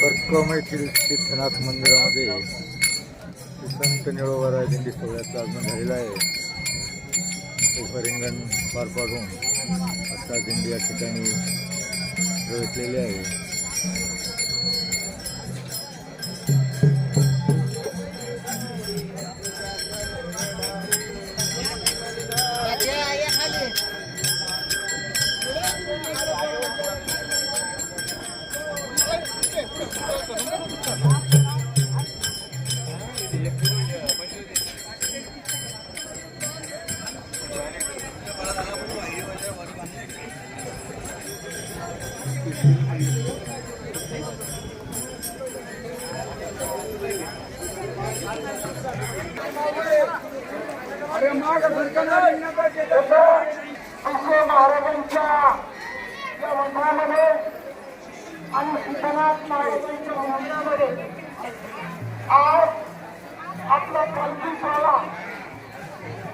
कर्कम येथील सिद्धनाथ मंदिरामध्ये संत निळोबारा दिंडी सोहळ्याचं आगमन झालेलं आहे. एक रिंगण पार पाडून आता दिंडी या ठिकाणी प्रवेशलेली आहे. आपल्या पालखी सोहळा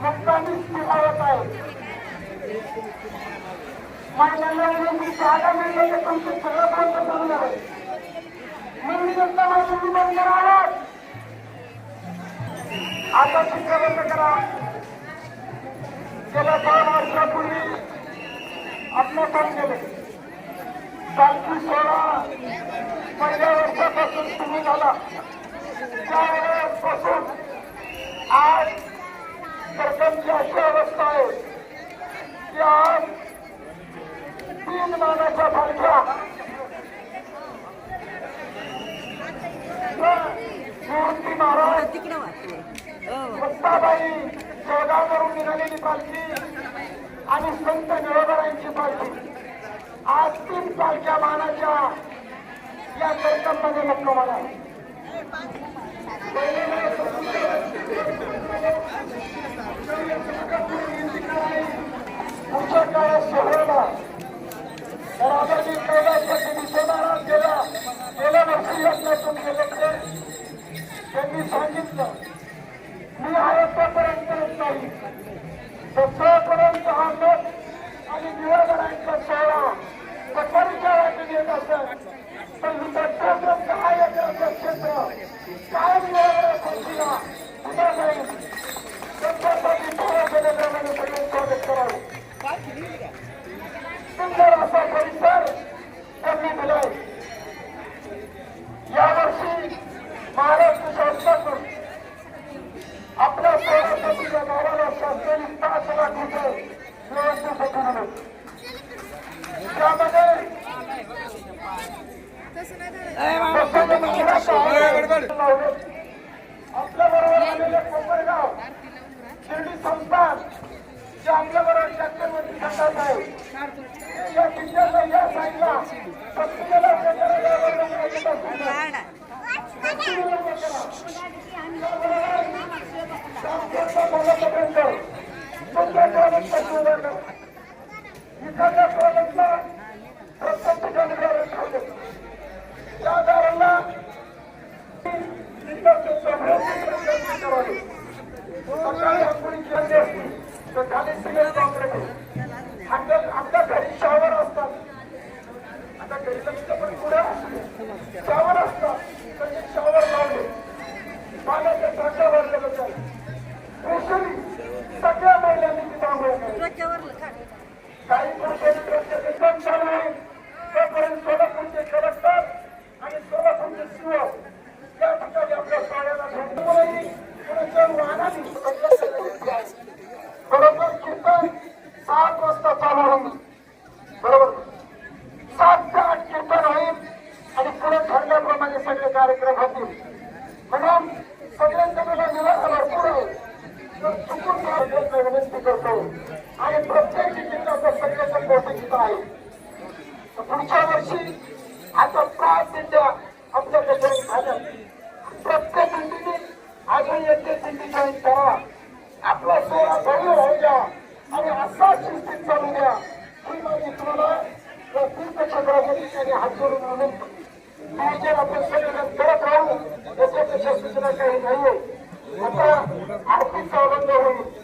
मुक्तानी निभावत आहे. माझ्या जागा मिळते तर सगळं बंद करून आहे मी जनता आता चित्र करा. गेल्या दोन वर्षापूर्वी आपलं काम केलं पालखी पहिल्या वर्षापासून तुम्ही झाला. त्या आज सरपंच अशी अवस्था आहे की आज तीन मानाच्या पालख्या मूर्ती महाराज मुक्ताबाई जळगाववरून निघालेली पालखी आणि संत निळोबरांची पालखी. आज तीन पालख्या मानाच्या या कर्तव्यामध्ये मुक्कामाला मला Muchas gracias, Roma. आंघोळ केली काही पुरुषांनी चालू आहे. तोपर्यंत सोलापूरचे कलेक्टर आणि सोलापूरचे सीओ या ठिकाणी आपल्या शाळेला बरोबर? कीर्तन सात वाजता चालू होईल. बरोबर? सात ते आठ कीर्तन होईल आणि पुढे ठरल्याप्रमाणे सगळे कार्यक्रम होतील. म्हणून सगळ्यांच्याकडे निवास भरपूर आहे. तर चुकून विनंती करतो. आणि प्रत्येक जिल्ह्याचं संघटन मोठं चित्र आहे. पुढच्या वर्षी आता पाच दिंड्या आमच्याकडे झाल्या प्रत्येक दिंडीने अजून एक ते दिंडी जॉईन करा. आपला सोहळा भव्य होऊ द्या आणि असा शिस्तीत चालू द्या. ही माझी तुम्हाला या तीर्थक्षेत्राच्या ठिकाणी हात जोडून विनंती नियोजन आपण करत राहू याच्यापेक्षा सूचना काही नाहीये. आता आर्थिक आनंद होईल.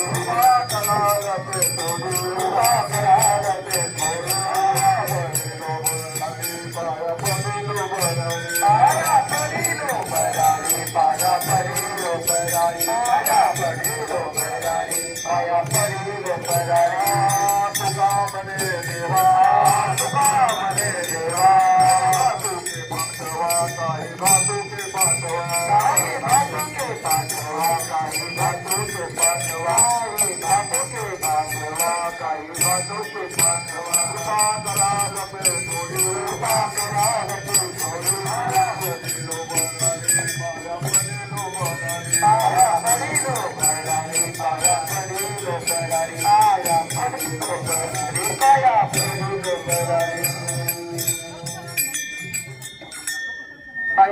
देवा तुकामने देवा तुके पाठवा काही भातुके पाठवा काही भातुके पाठवा काही भातुके पाठवा काही भातुके पाठवा काही भातुके पाठवा कृपा करा लपे थोडी कृपा करा लपे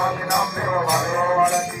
من نام پيو وڙه وڙه تي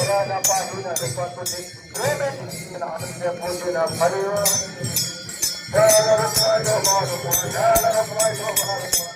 مولانا پاهينا رفاقتي قومت من عبد قوتنا فريوا يا رب يا رب يا رب